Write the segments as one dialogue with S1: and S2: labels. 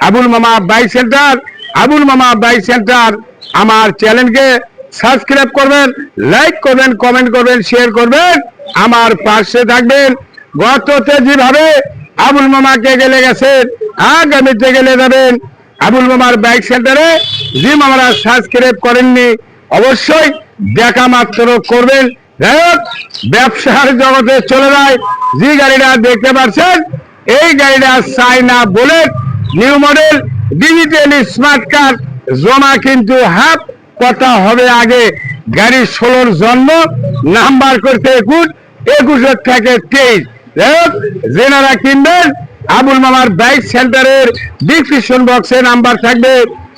S1: আবুল মামা bike centre, Abul মামা bike centre. আমার চ্যানেলকে সাবস্ক্রাইব করবেন, লাইক করবেন, কমেন্ট করবেন, শেয়ার করবেন। আমার পাশে থাকবেন। গততে যেভাবে আবুল মামাকে গেলে গেছেন, আগামীতে গেলে যাবেন। আবুল মামার বাইক সেন্টারে। যে মামারা সাবস্ক্রাইব করেননি, অবশ্যই দেখা মাত্র করবেন। ব্যবসার জগতে চলে যায়। যে গাড়িটা দেখতে পাচ্ছেন, এই গাড়িটা China bullet. New model digital smart card জমা কিন্তু হাফ, কথা হবে আগে। গাড়ি ষোলোর জন্ম, নাম্বার করতে একুশ, একুশের থেকে তেইশ। যেনারা কিনবেন। আবুল মামার বাইক সেন্টারের ডিসক্রিপশন বক্সে নাম্বার থাকবে।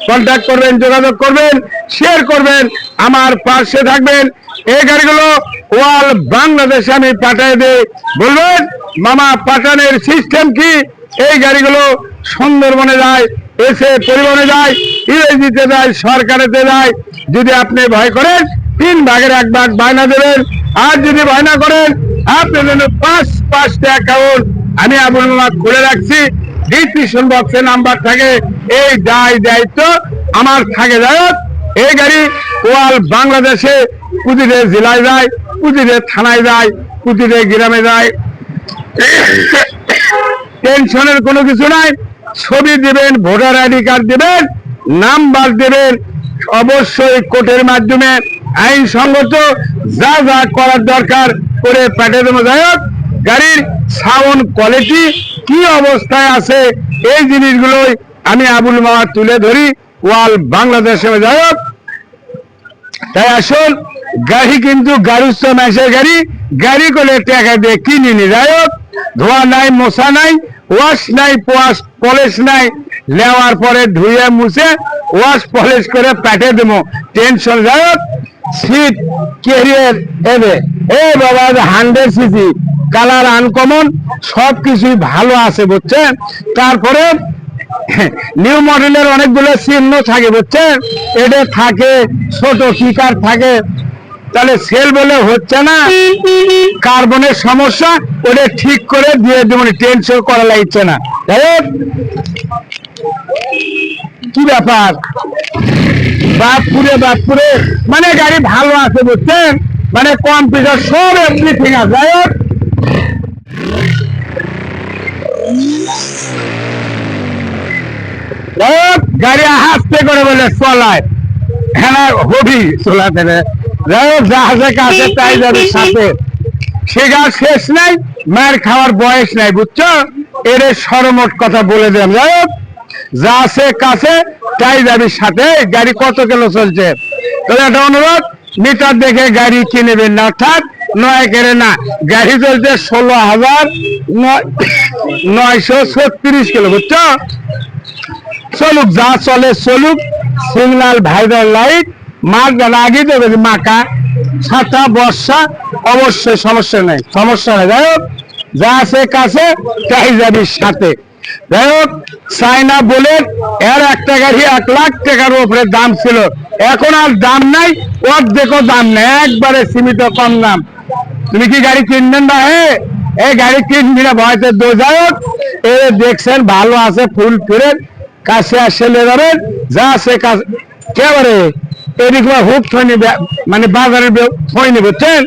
S1: কন্ট্যাক্ট করবেন, যোগাযোগ করবেন শেয়ার করবেন, আমার পাশে থাকবেন। এই গাড়িগুলো ওয়াল বাংলাদেশে আমি পাঠিয়ে দিই। বলবেন, মামা পাঠানের সিস্টেম কি? এই গাড়িগুলো সুন্দরবনে যায় এসে পরিবহনে যায় ইংরেজিতে যায় সরকারেতে যায়। যদি আপনি ভয় করেন তিন ভাগের এক ভাগ বায়না দেবেন। আর যদি বায়না করেন আপনার জন্য পাঁচ পাঁচটা অ্যাকাউন্ট আমি মামা খুলে রাখছি। ডিসক্রিপশন বক্সে নাম্বার থাকে। এই দায় দায়িত্ব আমার থাকে। যাই হোক, এই গাড়ি ওয়াল বাংলাদেশে প্রতিটি জেলায় যায় প্রতিটি থানায় যায় প্রতিটি গ্রামে যায়। টেনশনের কোনো কিছু নাই। ছবি দিবেন, ভোটার আইডি কার্ড দিবেন, নাম্বার দিবেন, অবশ্যই কোর্টের মাধ্যমে আইনসঙ্গত যা যা করার দরকার করে পাঠিয়ে দেবো। যাই হোক, গাড়ির সাউন্ড কোয়ালিটি কি অবস্থায় আছে, এই জিনিসগুলোই আমি আবুল মামা তুলে ধরি ওয়াল বাংলাদেশে যাই হোক, তাই আসল গাড়ি কিন্তু গাড়ুস্থ মাসের গাড়ি গাড়ি করে টাকা দিয়ে কিনে নি যাই হোক, ধোয়া নাই মশা নাই ওয়াশ নাই, পোয়াশ পলিশ নাই। নেওয়ার পরে ধুয়ে মুছে ওয়াশ পলিশ করে পাঠিয়ে দেবো। টেনশন যাই হোক সিট কেরিয়ার এবে। এ বাবা হান্ড্রেড সিসি। কালার আনকমন সব কিছুই ভালো আছে বুঝছেন তারপরে নিউ মডেলের অনেকগুলো চিহ্ন থাকে বুঝছেন এটা থাকে, ছোট কিকার থাকে তাহলে সেল বলে হচ্ছে না। কার্বনের সমস্যা, ওটা ঠিক করে দিয়ে দেবো টেনশন করা লাগছে না। কি ব্যাপার? বাপপুরে বাপপুরে। মানে গাড়ি ভালো আছে বুঝছেন? মানে কম্পিউটার সব এভরিথিং আছে। গাড়ি হাসতে করে বলে চলায়। হ্যাঁ হবি চলাতে। রে। জাহাজে কাছে তাই যাবে সাথে। শেখার শেষ নাই মায়ের খাওয়ার বয়স নাই বুঝছ? এর সরমট কথা বলে দিলাম। যাই হোক যা আছে কাছে তাই যাবি সাথে। গাড়ি কত কিলো চলছে? তাহলে একটা অনুরোধ মিটার দেখে গাড়ি কিনেবেন না। অর্থাৎ নয় কেড়ে না গাড়ি চলছে ষোলো হাজার নয়- নয়শো ছত্রিশ কিলো বুঝছ? চলুক যা চলে চলুক। সিগন্যাল ভাইরাল লাইট মার জানা আগে দেবে মাকা ছাতা, বর্ষা, অবশ্যই সমস্যা নেই। সমস্যা নেই। যাই হোক, যা আছে কাছে, তাই যাবি সাথে। যাই হোক চাইনা বলে এর একটা গাড়ি এক লাখ টাকার উপরে দাম ছিল। এখন আর দাম নাই, অর্ধেকও দাম নেই, একবারে সীমিত কম দাম। তুমি কি গাড়ি কিনবেন না হে এই গাড়ি কিনবি না, ভয়তে দো যাই হোক, এ দেখছেন, ভালো আছে, ফুল ফিরে, কাছে আসে লে যাবেন। যা আছে কাছে কেবারে এদিকে হুক থইনি মানে বাজারের থইনি বুঝছেন?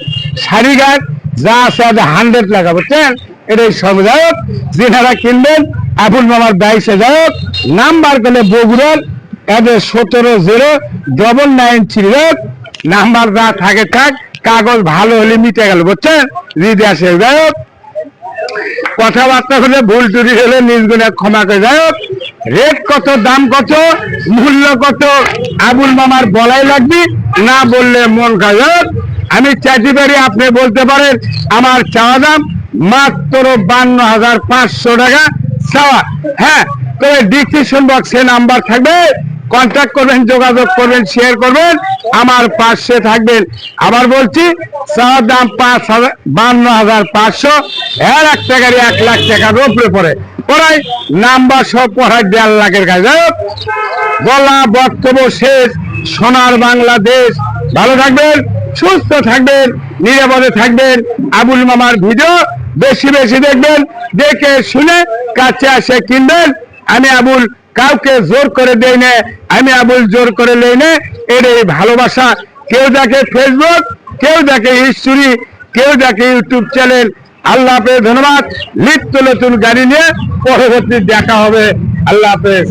S1: শাড়ি গাছ যা আছে হান্ড্রেড লাগা বুঝছেন? এটাই সব যাই হোক যেনারা কিনবেন, আবুল মামার বাইশে হোক নাম্বার করলে বগুড়ার, এদের সতেরো zero double nine three number যা থাকে থাক, কাগজ ভালো হলে মিটে গেল, বুঝছেন? যদি আসে, যাই কথাবার্তা হলে ভুল টুরি হলে নিজ ক্ষমা করে, যাই রেট কত, দাম কত, মূল্য কত, আবুল মামার বলাই লাগবে, না বললে মন খারাপ। আমি চাইতে পারি আপনি বলতে পারেন, আমার চাওয়া দাম মাত্র বান্ন হাজার পাঁচশো টাকা চাওয়া। হ্যাঁ তবে ডিসক্রিপশন বক্সে নাম্বার থাকবে কন্ট্যাক্ট করবেন, যোগাযোগ করবেন শেয়ার করবেন, আমার পাশে থাকবেন। আবার বলছি চাওয়ার দাম পাঁচ হাজার, বান্ন হাজার পাঁচশো এর একটা এক লাখ টাকার উপরে পড়ে। পড়ায় নাম্বার সব পড়ায় দেড় লাখের হোক, বলা বক্তব্য শেষ। সোনার বাংলাদেশ। ভালো থাকবেন সুস্থ থাকবেন নিরাপদে থাকবেন। আবুল মামার ভিডিও বেশি বেশি দেখবেন দেখে শুনে কাছে আসে কিনবেন। আমি আবুল কাউকে জোর করে দেই না আমি আবুল জোর করে লই না। এর এই ভালোবাসা। কেউ দেখে ফেসবুক কেউ দেখে হিস্টোরি কেউ দেখে ইউটিউব চ্যানেল আল্লাহ হাফেজ ধন্যবাদ। লিপ্ত নতুন গাড়ি নিয়ে পরবর্তী দেখা হবে। আল্লাহ হাফেজ।